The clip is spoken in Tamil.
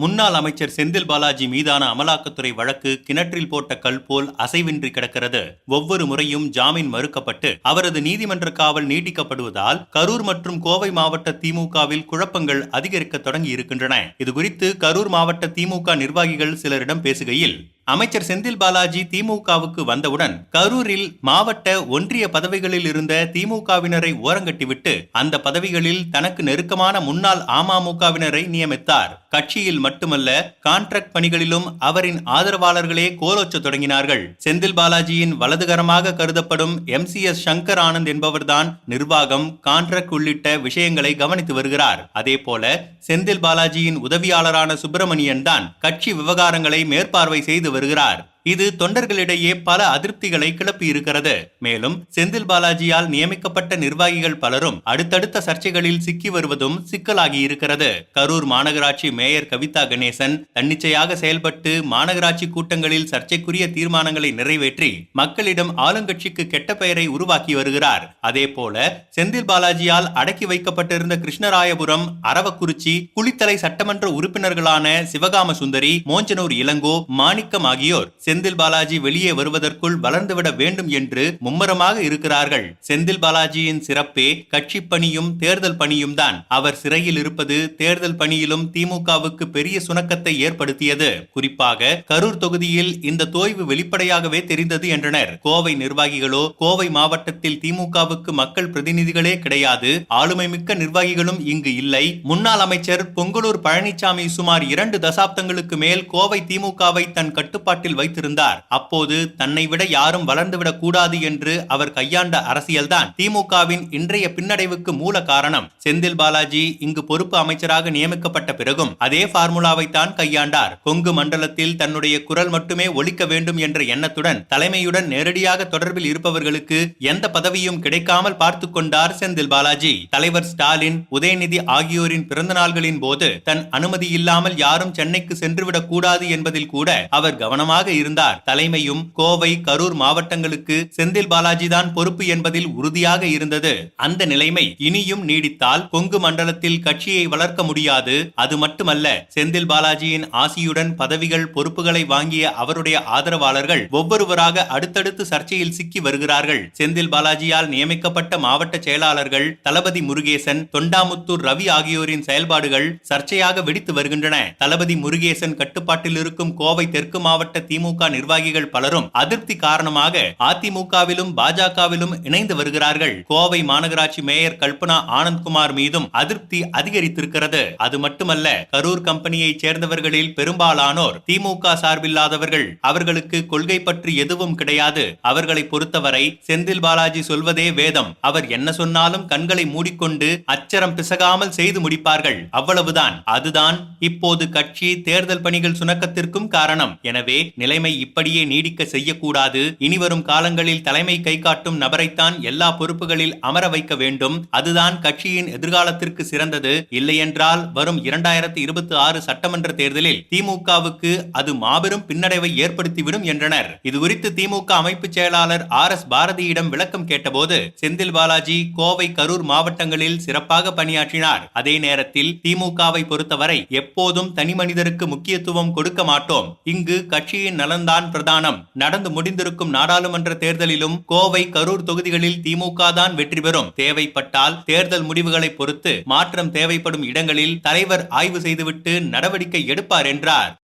முன்னாள் அமைச்சர் செந்தில் பாலாஜி மீதான அமலாக்கத்துறை வழக்கு கிணற்றில் போட்ட கல் போல் அசைவின்றி கிடக்கிறது. ஒவ்வொரு முறையும் ஜாமீன் மறுக்கப்பட்டு அவரது நீதிமன்ற காவல் நீட்டிக்கப்படுவதால் கரூர் மற்றும் கோவை மாவட்ட திமுகவில் குழப்பங்கள் அதிகரிக்க தொடங்கி இருக்கின்றன இதுகுறித்து கரூர் மாவட்ட திமுக நிர்வாகிகள் சிலரிடம் பேசுகையில் அமைச்சர் செந்தில் பாலாஜி திமுகவுக்கு வந்தவுடன் கரூரில் மாவட்ட ஒன்றிய பதவிகளில் இருந்த திமுகவினரை ஓரங்கட்டிவிட்டு அந்த பதவிகளில் தனக்கு நெருக்கமான முன்னாள் அமமுகவினரை நியமித்தார். கட்சியில் மட்டுமல்ல கான்ட்ராக்ட் பணிகளிலும் அவரின் ஆதரவாளர்களே கோலோச்ச தொடங்கினார்கள். செந்தில் பாலாஜியின் வலதுகரமாக கருதப்படும் M. C. S. Shankar Anand என்பவர்தான் நிர்வாகம் கான்ட்ராக்ட் உள்ளிட்ட விஷயங்களை கவனித்து வருகிறார். அதே போல செந்தில் பாலாஜியின் உதவியாளரான சுப்பிரமணியன் தான் கட்சி விவகாரங்களை மேற்பார்வை செய்து வருகிறார். இது தொண்டர்களிடையே பல அதிருப்திகளை கிளப்பி இருக்கிறது மேலும் செந்தில் பாலாஜியால் நியமிக்கப்பட்ட நிர்வாகிகள் பலரும் அடுத்தடுத்த சர்ச்சைகளில் சிக்கி வருவதும் சிக்கலாகி இருக்கிறது கரூர் மாநகராட்சி மேயர் கவிதா கணேசன் தன்னிச்சையாக செயல்பட்டு மாநகராட்சி கூட்டங்களில் சர்ச்சைக்குரிய தீர்மானங்களை நிறைவேற்றி மக்களிடம் ஆளுங்கட்சிக்கு கெட்ட பெயரை உருவாக்கி வருகிறார். அதே போல செந்தில் பாலாஜியால் அடக்கி வைக்கப்பட்டிருந்த கிருஷ்ணராயபுரம் அரவக்குறிச்சி குளித்தலை சட்டமன்ற உறுப்பினர்களான சிவகாம சுந்தரி மோஞ்சனூர் இளங்கோ மாணிக்கம் ஆகியோர் செந்தில் பாலாஜி வெளியே வருவதற்குள் வளர்ந்துவிட வேண்டும் என்று மும்மரமாக இருக்கிறார்கள். செந்தில் பாலாஜியின் சிறப்பே கட்சி பணியும் தேர்தல் பணியும் தான். அவர் சிறையில் இருப்பது தேர்தல் பணியிலும் திமுகவுக்கு பெரிய சுணக்கத்தை ஏற்படுத்தியது. குறிப்பாக கரூர் தொகுதியில் இந்த தோய்வு வெளிப்படையாகவே தெரிந்தது என்றனர். கோவை நிர்வாகிகளோ கோவை மாவட்டத்தில் திமுகவுக்கு மக்கள் பிரதிநிதிகளே கிடையாது. ஆளுமை மிக்க நிர்வாகிகளும் இங்கு இல்லை. முன்னாள் அமைச்சர் பொங்கலூர் பழனிசாமி சுமார் இரண்டு தசாப்தங்களுக்கு மேல் கோவை திமுகவை தன் கட்டுப்பாட்டில் வைத்து வைத்திருந்தார். அப்போது தன்னை விட யாரும் வளர்ந்துவிடக் கூடாது என்று அவர் கையாண்ட அரசியல்தான் திமுகவின் இன்றைய பின்னடைவுக்கு மூல காரணம். செந்தில் பாலாஜி இங்கு பொறுப்பு அமைச்சராக நியமிக்கப்பட்ட பிறகும் அதே பார்முலாவை தான் கையாண்டார். கொங்கு மண்டலத்தில் தன்னுடைய குரல் மட்டுமே ஒலிக்க வேண்டும் என்ற எண்ணத்துடன் தலைமையுடன் நேரடியாக தொடர்பில் இருப்பவர்களுக்கு எந்த பதவியும் கிடைக்காமல் பார்த்து கொண்டார் செந்தில் பாலாஜி. தலைவர் ஸ்டாலின் உதயநிதி ஆகியோரின் பிறந்த நாள்களின் போது தன் அனுமதி இல்லாமல் யாரும் சென்னைக்கு சென்றுவிடக் கூடாது என்பதில் கூட அவர் கவனமாக இருந்தார் தலைமையும் கோவை கரூர் மாவட்டங்களுக்கு செந்தில் பாலாஜி தான் பொறுப்பு என்பதில் உறுதியாக இருந்தது. அந்த நிலைமை இனியும் நீடித்தால் கொங்கு மண்டலத்தில் கட்சியை வளர்க்க முடியாது. அது மட்டுமல்ல செந்தில் பாலாஜியின் ஆசியுடன் பதவிகள் பொறுப்புகளை வாங்கிய அவருடைய ஆதரவாளர்கள் ஒவ்வொருவராக அடுத்தடுத்து சர்ச்சையில் சிக்கி வருகிறார்கள். செந்தில் பாலாஜியால் நியமிக்கப்பட்ட மாவட்ட செயலாளர்கள் தளபதி முருகேசன் தொண்டாமுத்தூர் ரவி ஆகியோரின் செயல்பாடுகள் சர்ச்சையாக வெடித்து வருகின்றன. தளபதி முருகேசன் கட்டுப்பாட்டில் இருக்கும் கோவை தெற்கு மாவட்ட திமுக நிர்வாகிகள் பலரும் அதிருப்தி காரணமாக அதிமுகவிலும் பாஜகவிலும் இணைந்து வருகிறார்கள். கோவை மாநகராட்சி மேயர் கல்பனா ஆனந்த்குமார் மீதும் அதிருப்தி அதிகரித்திருக்கிறது. அது மட்டுமல்ல கரூர் கம்பெனியைச் சேர்ந்தவர்களில் பெரும்பாலானோர் திமுக சார்பில்லாதவர்கள். அவர்களுக்கு கொள்கை பற்றி எதுவும் கிடையாது. அவர்களை பொறுத்தவரை செந்தில் பாலாஜி சொல்வதே வேதம். அவர் என்ன சொன்னாலும் கண்களை மூடிக்கொண்டு அச்சரம் பிசகாமல் செய்து முடிப்பார்கள். அவ்வளவுதான். அதுதான் இப்போது கட்சி தேர்தல் பணிகள் சுணக்கத்திற்கும் காரணம். எனவே நிலைமை இப்படியே நீடிக்க செய்யக்கூடாது. இனிவரும் காலங்களில் தலைமை கை காட்டும் நபரைத்தான் எல்லா பொறுப்புகளில் அமர வைக்க வேண்டும். அதுதான் கட்சியின் எதிர்காலத்திற்கு சிறந்தது. இல்லையென்றால் வரும் இரண்டாயிரத்தி இருபத்தி ஆறு சட்டமன்ற தேர்தலில் திமுகவுக்கு அது மாபெரும் பின்னடைவை ஏற்படுத்திவிடும் என்றனர். இதுகுறித்து திமுக அமைப்பு செயலாளர் ஆர் எஸ் பாரதியிடம் விளக்கம் கேட்டபோது செந்தில் பாலாஜி கோவை கரூர் மாவட்டங்களில் சிறப்பாக பணியாற்றினார். அதே நேரத்தில் திமுகவை பொறுத்தவரை எப்போதும் தனி மனிதருக்கு முக்கியத்துவம் கொடுக்க மாட்டோம். இங்கு கட்சியின் நலன் தான் பிரதானம். நடந்து முடிந்திருக்கும் நாடாளுமன்ற தேர்தலிலும் கோவை கரூர் தொகுதிகளில் திமுக தான் வெற்றி பெறும். தேவைப்பட்டால் தேர்தல் முடிவுகளை பொறுத்து மாற்றம் தேவைப்படும் இடங்களில் தலைவர் ஆய்வு செய்துவிட்டு நடவடிக்கை எடுப்பார் என்றார்.